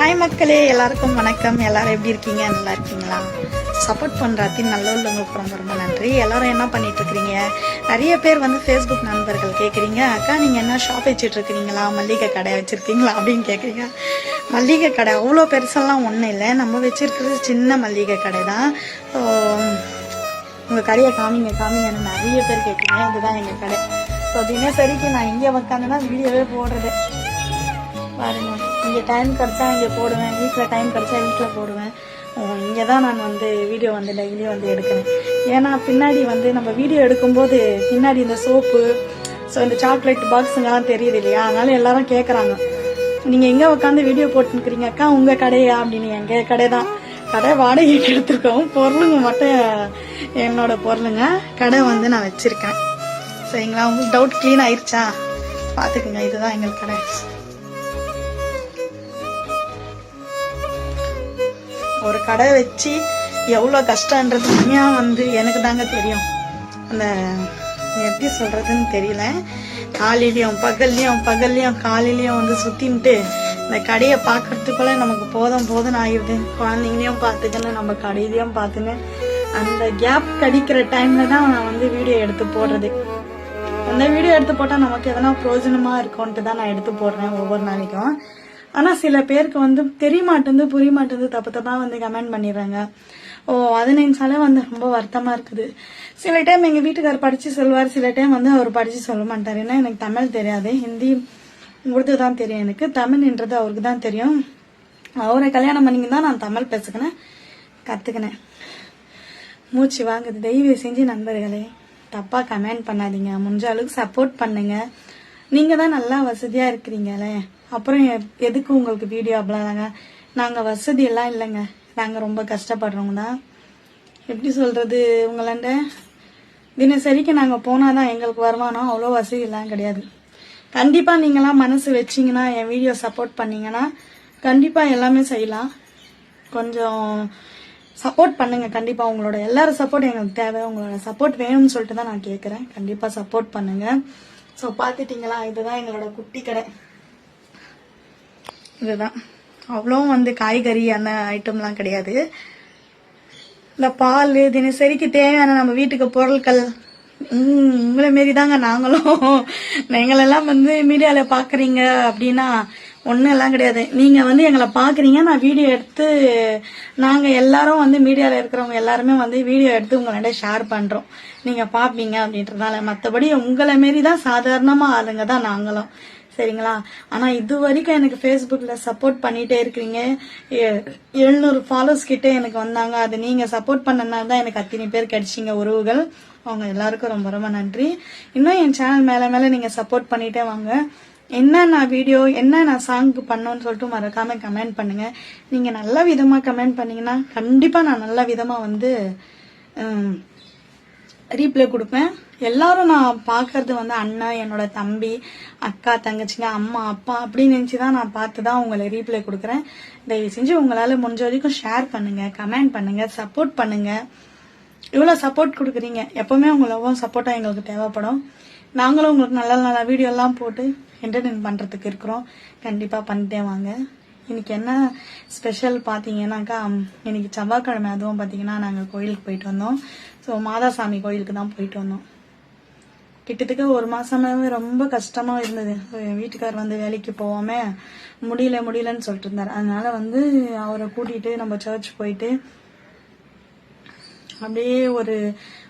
Hi மக்களே எல்லாருக்கும் வணக்கம். எல்லாரும் எப்படி இருக்கீங்க? நல்லா இருக்கீங்களா? சப்போர்ட் பண்ணுற அத்தின் நல்ல உள்ளவங்களுக்கு ரொம்ப ரொம்ப நன்றி. எல்லாரும் என்ன பண்ணிட்டு இருக்கிறீங்க? நிறைய பேர் வந்து ஃபேஸ்புக் நண்பர்கள் கேட்குறீங்க அக்கா நீங்கள் என்ன ஷாப் வச்சுட்டு இருக்கிறீங்களா? மல்லிகை கடை வச்சுருக்கீங்களா? அப்படின்னு கேட்குறீங்க மல்லிகை கடை அவ்வளோ பெருசெல்லாம் ஒன்றும் இல்லை. நம்ம வச்சிருக்கிறது சின்ன மல்லிகை கடை தான். ஸோ உங்கள் கடையை காமிங்க காமிங்கன்னு நிறைய பேர் கேட்குறீங்க இதுதான் எங்கள் கடை. ஸோ தினசரிக்கு நான் இங்கே உக்காந்துனா வீடியோவே போடுறது. பாருங்க. இங்கே டைம் கிடச்சா இங்கே போடுவேன். வீட்டில் டைம் கிடச்சா வீட்டில் போடுவேன். இங்கே தான் நான் வந்து வீடியோ வந்து டெய்லி வந்து எடுக்கிறேன். ஏன்னா பின்னாடி வந்து நம்ம வீடியோ எடுக்கும்போது பின்னாடி இந்த சோப்பு ஸோ இந்த சாக்லேட் பாக்ஸுங்கெல்லாம் தெரியுது இல்லையா? அதனால எல்லாரும் கேட்குறாங்க நீங்கள் எங்கே உட்காந்து வீடியோ போட்டுருக்கிறீங்க அக்கா உங்கள் கடையா? அப்படின்னு எங்கள் கடை தான் கடை வாடகைக்கு எடுத்துருக்கோம். பொருளுங்க மட்டும் என்னோட பொருளுங்க. கடை வந்து நான் வச்சுருக்கேன். சரிங்களா? உங்களுக்கு டவுட் க்ளீன் ஆயிடுச்சா பார்த்துக்குங்க இதுதான் எங்கள் கடை. ஒரு கடை வச்சு எவ்வளோ கஷ்டன்றது உண்மையாக வந்து எனக்கு தாங்க தெரியும். அந்த எப்படி சொல்கிறதுன்னு தெரியல. காலையிலையும் பகல்லையும் பகல்லையும் காலையிலையும் வந்து சுற்றின்ட்டு இந்த கடையை பார்க்கறதுக்குள்ள நமக்கு போதும் போதும் ஆகிடுது குழந்தைங்களையும் பார்த்துக்கணும் நம்ம கடையிலையும் பார்த்துன்னு அந்த கேப் கடிக்கிற டைமில் தான் நான் வந்து வீடியோ எடுத்து போடுறது. அந்த வீடியோ எடுத்து போட்டால் நமக்கு எதனா பிரயோஜனமாக இருக்கும்ன்ட்டு தான் நான் எடுத்து போடுறேன் ஒவ்வொரு நாளைக்கும். ஆனால் சில பேருக்கு வந்து தெரிய மாட்டேங்குது புரிய மாட்டேந்து தப்பு தப்பாக வந்து கமெண்ட் பண்ணிடுறாங்க. ஓ அது நினைச்சாலே வந்து ரொம்ப வருத்தமாக இருக்குது. சில டைம் எங்கள் வீட்டுக்கார் படித்து சொல்லுவார் சில டைம் வந்து அவர் படித்து சொல்ல மாட்டார். ஏன்னா எனக்கு தமிழ் தெரியாது ஹிந்தி உருது தான் தெரியும் எனக்கு தமிழ்ன்றது அவருக்கு தான் தெரியும். அவரை கல்யாணம் பண்ணிங்க தான் நான் தமிழ் பேசுக்கினேன் கற்றுக்கினேன் மூச்சு வாங்குது. தயவு செஞ்சு நண்பர்களே தப்பாக கமெண்ட் பண்ணாதீங்க. முடிஞ்ச அளவுக்கு சப்போர்ட் பண்ணுங்க. நீங்கள் தான் நல்லா வசதியாக இருக்கிறீங்களே. அப்புறம் எதுக்கு உங்களுக்கு வீடியோ அப்படிலாங்க நாங்கள் வசதி எல்லாம் இல்லைங்க. நாங்கள் ரொம்ப கஷ்டப்படுறவங்க தான். எப்படி சொல்கிறது உங்களாண்ட? தினசரிக்கு நாங்கள் போனால் தான் எங்களுக்கு வருமானம். அவ்வளோ வசதி எல்லாம் கிடையாது. கண்டிப்பாக நீங்களாம் மனசு வச்சிங்கன்னா என் வீடியோ சப்போர்ட் பண்ணீங்கன்னா கண்டிப்பாக எல்லாமே செய்யலாம். கொஞ்சம் சப்போர்ட் பண்ணுங்க. கண்டிப்பா உங்களோட எல்லாரும் சப்போர்ட் எங்களுக்கு தேவை. உங்களோட சப்போர்ட் வேணும்னு சொல்லிட்டு தான் நான் கேட்குறேன் கண்டிப்பா சப்போர்ட் பண்ணுங்க. ஸோ பார்த்துட்டிங்களா? இதுதான் எங்களோட குட்டி கடை. இதுதான். அவ்வளோ வந்து காய்கறி அந்த ஐட்டம்லாம் கிடையாது. இந்த பால் தினசரிக்கு தேவையான நம்ம வீட்டுக்கு பொருட்கள் உங்களை மாரி தாங்க நாங்களும். எங்களெல்லாம் வந்து மீடியாவில் பார்க்குறீங்க அப்படின்னா ஒன்றும் எல்லாம் கிடையாது. நீங்கள் வந்து எங்களை பார்க்குறீங்க நான் வீடியோ எடுத்து நாங்கள் எல்லாரும் வந்து மீடியாவில் இருக்கிறவங்க எல்லாருமே வந்து வீடியோ எடுத்து உங்கள்கிட்ட ஷேர் பண்ணுறோம் நீங்கள் பார்ப்பீங்க அப்படின்றதால மற்றபடி உங்களை மாரி தான் சாதாரணமாக ஆளுங்க தான் நாங்களும். சரிங்களா? ஆனால் இது வரைக்கும் எனக்கு ஃபேஸ்புக்கில் சப்போர்ட் பண்ணிகிட்டே இருக்கிறீங்க. எ- எழுநூறு ஃபாலோஸ் கிட்டே எனக்கு வந்தாங்க. அது நீங்கள் சப்போர்ட் பண்ணனால தான் எனக்கு அத்தனை பேர் கிடைச்சிங்க உறவுகள். அவங்க எல்லாருக்கும் ரொம்ப ரொம்ப நன்றி. இன்னும் என் சேனல் மேலே மேலே நீங்கள் சப்போர்ட் பண்ணிகிட்டே வாங்க. என்ன நான் வீடியோ என்ன நான் சாங்க்கு பண்ணோன்னு சொல்லிட்டு மறக்காம கமெண்ட் பண்ணுங்க. நீங்க நல்ல விதமா கமெண்ட் பண்ணீங்கன்னா கண்டிப்பா நான் நல்ல விதமா வந்து ரீப்ளே கொடுப்பேன். எல்லாரும் நான் பார்க்கறது வந்து அண்ணன் என்னோட தம்பி அக்கா தங்கச்சிங்க அம்மா அப்பா அப்படின்னு நினச்சி தான் நான் பார்த்து தான் உங்களை ரீப்ளே கொடுக்குறேன். தயவு செஞ்சு உங்களால் முடிஞ்ச வரைக்கும் ஷேர் பண்ணுங்க கமெண்ட் பண்ணுங்க சப்போர்ட் பண்ணுங்க. இவ்வளோ சப்போர்ட் கொடுக்குறீங்க. எப்பவுமே உங்களவும் சப்போர்ட்டாக எங்களுக்கு தேவைப்படும். நாங்களும் உங்களுக்கு நல்ல நல்ல வீடியோலாம் போட்டு என்டர்டெயின் பண்ணுறதுக்கு இருக்கிறோம். கண்டிப்பாக பண்ணிட்டே வாங்க. இன்னைக்கு என்ன ஸ்பெஷல் பார்த்தீங்கன்னாக்கா இன்னைக்கு செவ்வாய்க்கிழமை அதுவும் பார்த்தீங்கன்னா நாங்கள் கோயிலுக்கு போயிட்டு வந்தோம். ஸோ மாதாசாமி கோயிலுக்கு தான் போயிட்டு வந்தோம். கிட்டத்தட்ட ஒரு மாதமாகவே ரொம்ப கஷ்டமாக இருந்தது. என் வீட்டுக்கார் வந்து வேலைக்கு போவோமே முடியல முடியலன்னு சொல்லிட்டு இருந்தார். அதனால வந்து அவரை கூட்டிகிட்டு நம்ம சர்ச் போயிட்டு அப்படியே ஒரு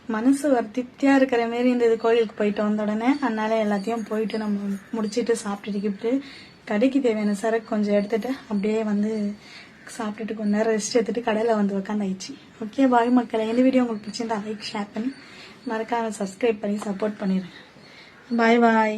மனசு ஒரு திருப்தியா இருக்கிற மாரி இருந்தது கோயிலுக்கு போயிட்டு வந்த உடனே அதனால எல்லாத்தையும் போயிட்டு நம்ம முடிச்சிட்டு சாப்பிட்டுட்டு கிப்பிட்டு கடைக்கு தேவையான சரக்கு கொஞ்சம் எடுத்துட்டு அப்படியே வந்து சாப்பிட்டுட்டு கொஞ்ச நேரம் ரெஸ்ட் எடுத்துட்டு கடையில வந்து உட்காந்தாயிடுச்சு ஓகே பாய் மக்களை. இந்த வீடியோ உங்களுக்கு பிடிச்சிருந்தா லைக் ஷேர் பண்ணி மறக்காம சப்ஸ்கிரைப் பண்ணி சப்போர்ட் பண்ணிடுங்க பாய் பாய்